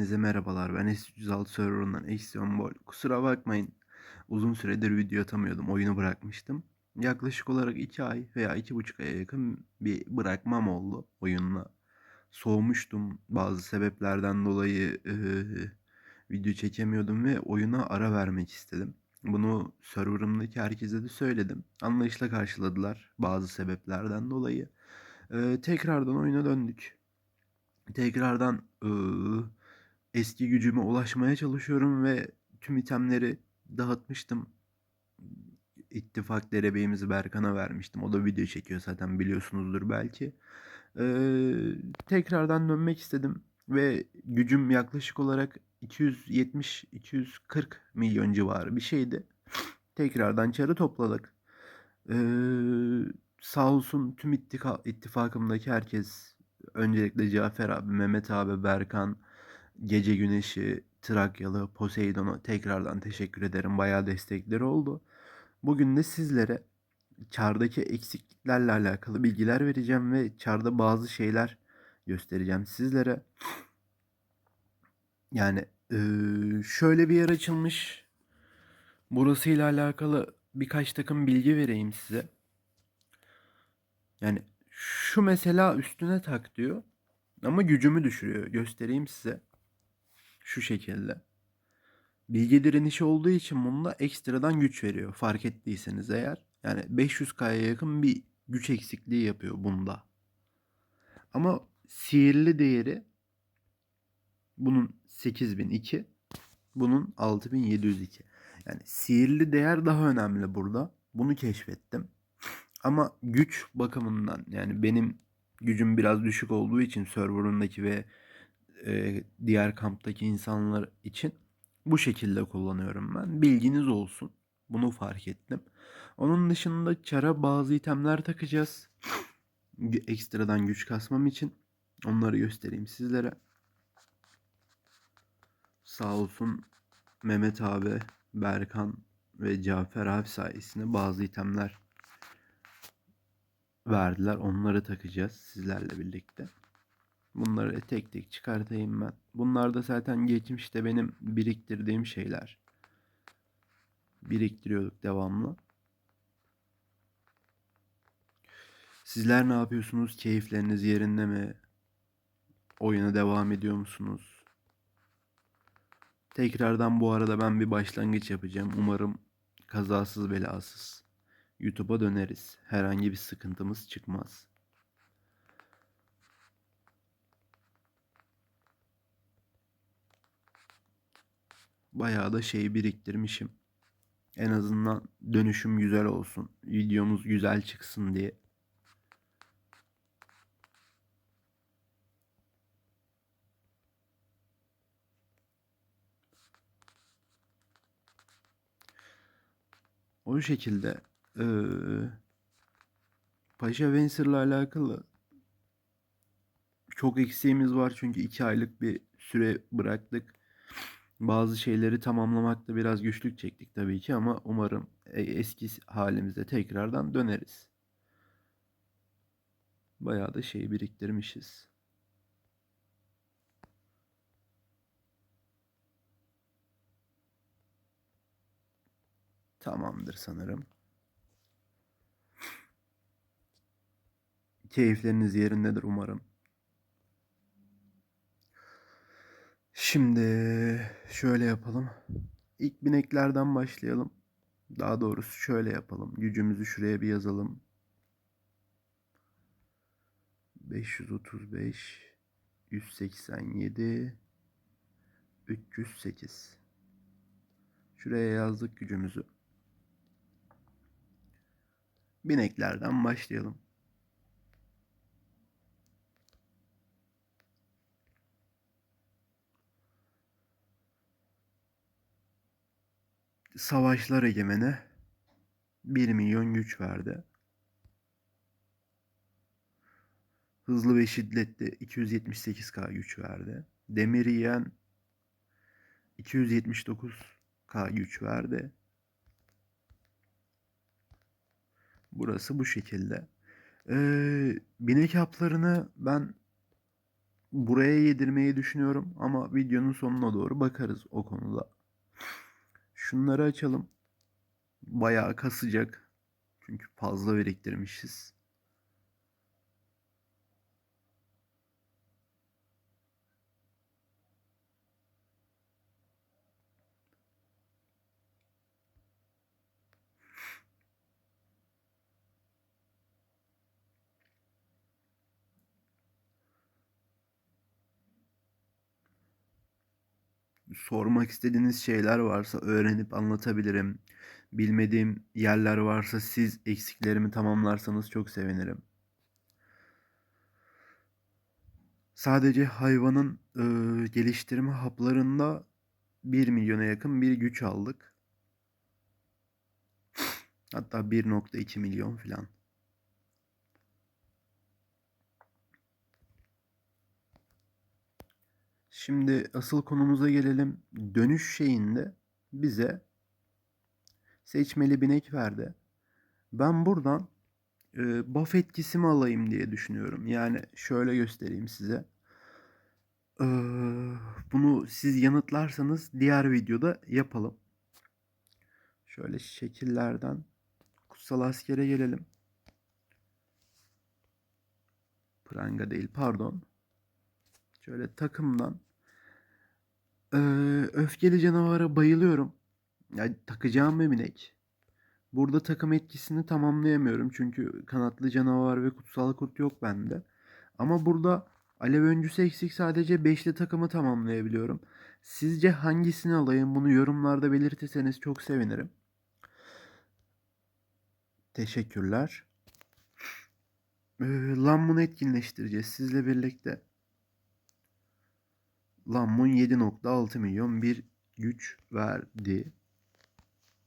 Hepinize merhabalar. Ben S306 serverından Eksiyon Bol. Kusura bakmayın. Uzun süredir video atamıyordum. Oyunu bırakmıştım. Yaklaşık olarak 2 ay veya 2,5 aya yakın bir bırakmam oldu oyunla. Soğumuştum. Bazı sebeplerden dolayı eee, video çekemiyordum ve oyuna ara vermek istedim. Bunu serverımdaki herkese de söyledim. Anlayışla karşıladılar bazı sebeplerden dolayı. Eee, tekrardan oyuna döndük. Tekrardan eee, eski gücüme ulaşmaya çalışıyorum ve tüm itemleri dağıtmıştım. İttifak derebeyimizi Berkan'a vermiştim. O da video çekiyor zaten biliyorsunuzdur belki. Eee, tekrardan dönmek istedim ve gücüm yaklaşık olarak 270-240 milyon civarı bir şeydi. Tekrardan çarı topladık. Eee, sağ olsun tüm ittifakımdaki herkes öncelikle Cafer abi, Mehmet abi, Berkan, Gece Güneşi, Trakyalı, Poseidon'a tekrardan teşekkür ederim. Bayağı destekleri oldu. Bugün de sizlere çardaki eksikliklerle alakalı bilgiler vereceğim ve çarda bazı şeyler göstereceğim sizlere. Yani şöyle bir yer açılmış. Burasıyla alakalı birkaç takım bilgi vereyim size. Yani şu mesela üstüne tak diyor. Ama gücümü düşürüyor. Göstereyim size. Şu şekilde. Bilgi direnişi olduğu için bunda ekstradan güç veriyor. Fark ettiyseniz eğer. Yani 500k'ya yakın bir güç eksikliği yapıyor bunda. Ama sihirli değeri bunun 8002, bunun 6702. Yani sihirli değer daha önemli burada. Bunu keşfettim. Ama güç bakımından yani benim gücüm biraz düşük olduğu için serverındaki ve e, diğer kamptaki insanlar için bu şekilde kullanıyorum ben. Bilginiz olsun. Bunu fark ettim. Onun dışında çara bazı itemler takacağız. Ekstradan güç kasmam için. Onları göstereyim sizlere. Sağ olsun Mehmet abi, Berkan ve Cafer abi sayesinde bazı itemler verdiler. Onları takacağız sizlerle birlikte. Bunları tek tek çıkartayım ben. Bunlar da zaten geçmişte benim biriktirdiğim şeyler. Biriktiriyorduk devamlı. Sizler ne yapıyorsunuz? Keyifleriniz yerinde mi? Oyuna devam ediyor musunuz? Tekrardan bu arada ben bir başlangıç yapacağım. Umarım kazasız belasız YouTube'a döneriz. Herhangi bir sıkıntımız çıkmaz. Bayağı da şey biriktirmişim. En azından dönüşüm güzel olsun. Videomuz güzel çıksın diye. O şekilde eee Paşa Vencer'la alakalı çok eksiğimiz var çünkü iki aylık bir süre bıraktık. Bazı şeyleri tamamlamakta biraz güçlük çektik tabii ki ama umarım e- eski halimize tekrardan döneriz. Bayağı da şey biriktirmişiz. Tamamdır sanırım. Keyifleriniz yerindedir umarım. Şimdi şöyle yapalım. İlk bineklerden başlayalım. Daha doğrusu şöyle yapalım. Gücümüzü şuraya bir yazalım. 535 187 308 Şuraya yazdık gücümüzü. Bineklerden başlayalım. Savaşlar egemene 1 milyon güç verdi. Hızlı ve şiddetli 278k güç verdi. Demir yiyen 279k güç verdi. Burası bu şekilde. Ee, binek haplarını ben buraya yedirmeyi düşünüyorum ama videonun sonuna doğru bakarız o konuda. Şunları açalım. Bayağı kasacak. Çünkü fazla biriktirmişiz. Sormak istediğiniz şeyler varsa öğrenip anlatabilirim. Bilmediğim yerler varsa siz eksiklerimi tamamlarsanız çok sevinirim. Sadece hayvanın e, geliştirme haplarında 1 milyona yakın bir güç aldık. Hatta 1.2 milyon falan. Şimdi asıl konumuza gelelim. Dönüş şeyinde bize seçmeli binek verdi. Ben buradan e, buff etkisimi alayım diye düşünüyorum. Yani şöyle göstereyim size. Ee, bunu siz yanıtlarsanız diğer videoda yapalım. Şöyle şekillerden kutsal askere gelelim. Pranga değil pardon. Şöyle takımdan ee, öfkeli canavara bayılıyorum. Yani takacağım bir binek. Burada takım etkisini tamamlayamıyorum çünkü kanatlı canavar ve kutsal kurt yok bende. Ama burada alev öncüsü eksik sadece beşli takımı tamamlayabiliyorum. Sizce hangisini alayım bunu yorumlarda belirtirseniz çok sevinirim. Teşekkürler. Ee, Lammun'u etkinleştireceğiz sizle birlikte. Lammun 7.6 milyon bir güç verdi.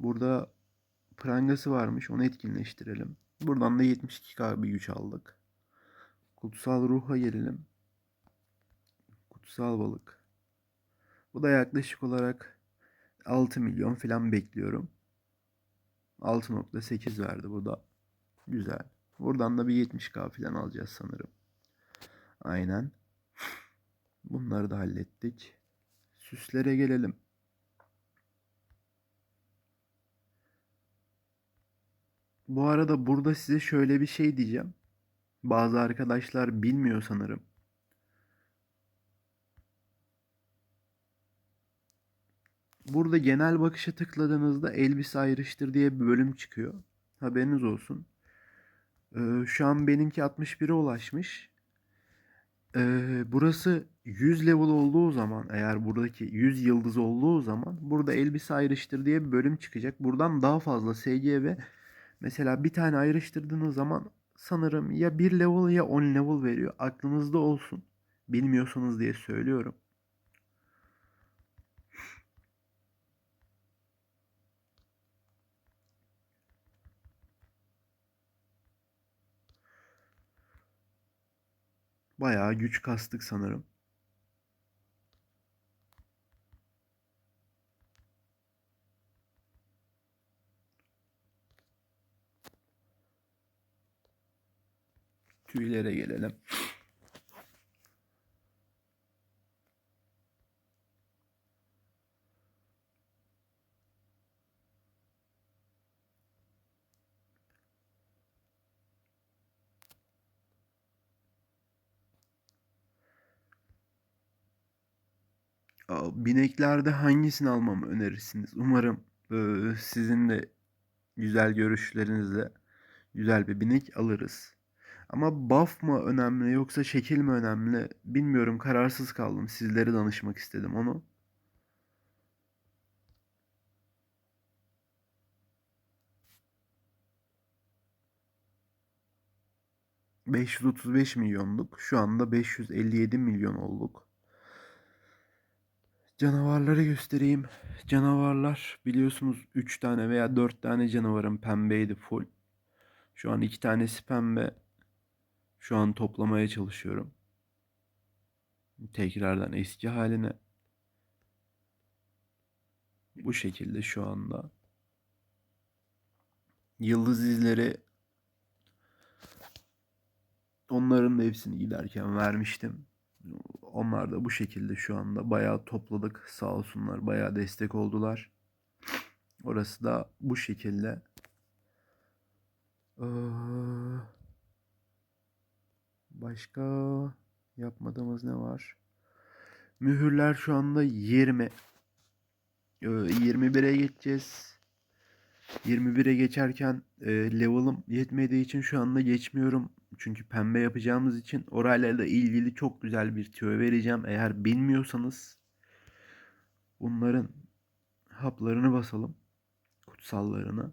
Burada prangası varmış. Onu etkinleştirelim. Buradan da 72k bir güç aldık. Kutsal ruha gelelim. Kutsal balık. Bu da yaklaşık olarak 6 milyon falan bekliyorum. 6.8 verdi bu da. Güzel. Buradan da bir 70k falan alacağız sanırım. Aynen. Bunları da hallettik. Süslere gelelim. Bu arada burada size şöyle bir şey diyeceğim. Bazı arkadaşlar bilmiyor sanırım. Burada genel bakışa tıkladığınızda elbise ayrıştır diye bir bölüm çıkıyor. Haberiniz olsun. Ee, şu an benimki 61'e ulaşmış. Ee, burası 100 level olduğu zaman eğer buradaki 100 yıldız olduğu zaman burada elbise ayrıştır diye bir bölüm çıkacak. Buradan daha fazla SG ve mesela bir tane ayrıştırdığınız zaman sanırım ya 1 level ya 10 level veriyor. Aklınızda olsun. Bilmiyorsanız diye söylüyorum. Bayağı güç kastık sanırım. Tüylere gelelim. Bineklerde hangisini almamı önerirsiniz? Umarım e, sizin de güzel görüşlerinizle güzel bir binek alırız. Ama buff mı önemli yoksa şekil mi önemli bilmiyorum kararsız kaldım. Sizlere danışmak istedim onu. ...535 milyonluk. Şu anda 557 milyon olduk. Canavarları göstereyim. Canavarlar biliyorsunuz 3 tane veya 4 tane canavarın pembeydi full. Şu an 2 tanesi pembe. Şu an toplamaya çalışıyorum. Tekrardan eski haline. Bu şekilde şu anda. Yıldız izleri onların da hepsini giderken vermiştim. Onlar da bu şekilde şu anda bayağı topladık. Sağ olsunlar bayağı destek oldular. Orası da bu şekilde. Ee, başka yapmadığımız ne var? Mühürler şu anda 20. Ee, 21'e geçeceğiz. 21'e geçerken e, level'ım yetmediği için şu anda geçmiyorum. Çünkü pembe yapacağımız için orayla da ilgili çok güzel bir tüyo vereceğim. Eğer bilmiyorsanız bunların haplarını basalım. Kutsallarını.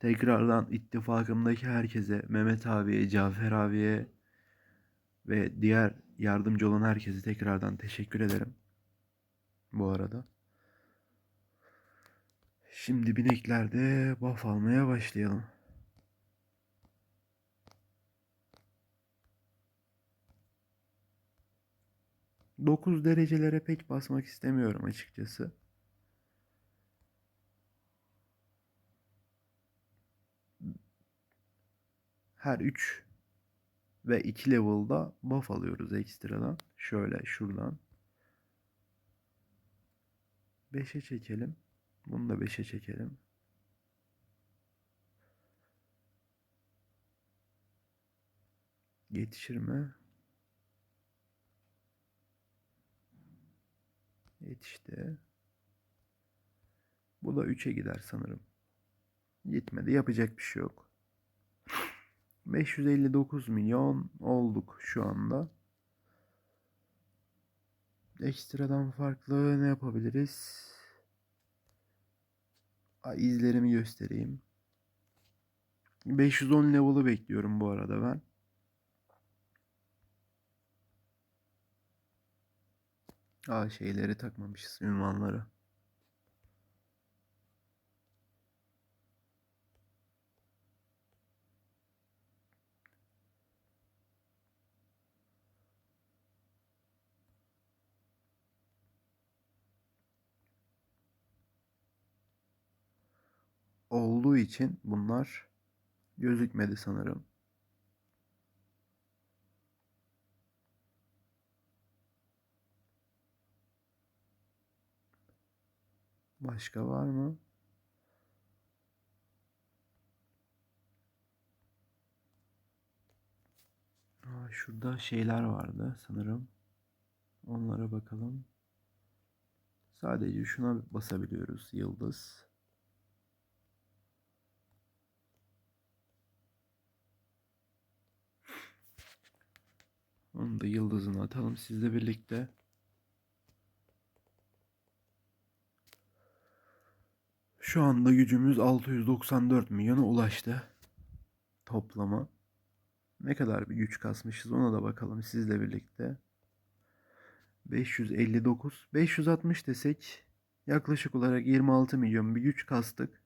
Tekrardan ittifakımdaki herkese, Mehmet abiye, Cafer abiye ve diğer yardımcı olan herkese tekrardan teşekkür ederim. Bu arada. Şimdi bineklerde buff almaya başlayalım. Dokuz derecelere pek basmak istemiyorum açıkçası. Her 3 ve 2 level'da buff alıyoruz ekstradan. Şöyle şuradan. 5'e çekelim. Bunu da 5'e çekelim. Yetişir mi? Yetişti. Bu da 3'e gider sanırım. Gitmedi. Yapacak bir şey yok. 559 milyon olduk şu anda. Ekstradan farklı ne yapabiliriz? Ay, izlerimi göstereyim. 510 level'ı bekliyorum bu arada ben. Aa şeyleri takmamışız ünvanları. Olduğu için bunlar gözükmedi sanırım. Başka var mı? Aa, şurada şeyler vardı sanırım. Onlara bakalım. Sadece şuna basabiliyoruz. Yıldız. Onu da yıldızını atalım sizle birlikte. Şu anda gücümüz 694 milyona ulaştı. Toplama. Ne kadar bir güç kasmışız ona da bakalım sizle birlikte. 559, 560 desek yaklaşık olarak 26 milyon bir güç kastık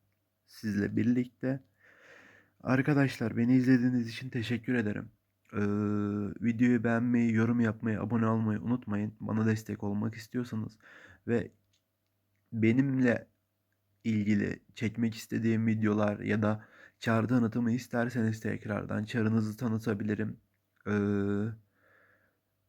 sizle birlikte. Arkadaşlar beni izlediğiniz için teşekkür ederim. Videoyu beğenmeyi, yorum yapmayı, abone olmayı unutmayın. Bana destek olmak istiyorsanız ve benimle ilgili çekmek istediğim videolar ya da çar tanıtımı isterseniz tekrardan çarınızı tanıtabilirim.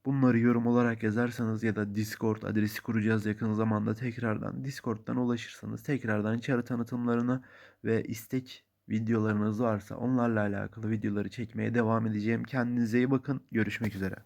Bunları yorum olarak yazarsanız ya da Discord adresi kuracağız yakın zamanda tekrardan Discord'dan ulaşırsanız tekrardan çarı tanıtımlarını ve istek videolarınız varsa onlarla alakalı videoları çekmeye devam edeceğim. Kendinize iyi bakın. Görüşmek üzere.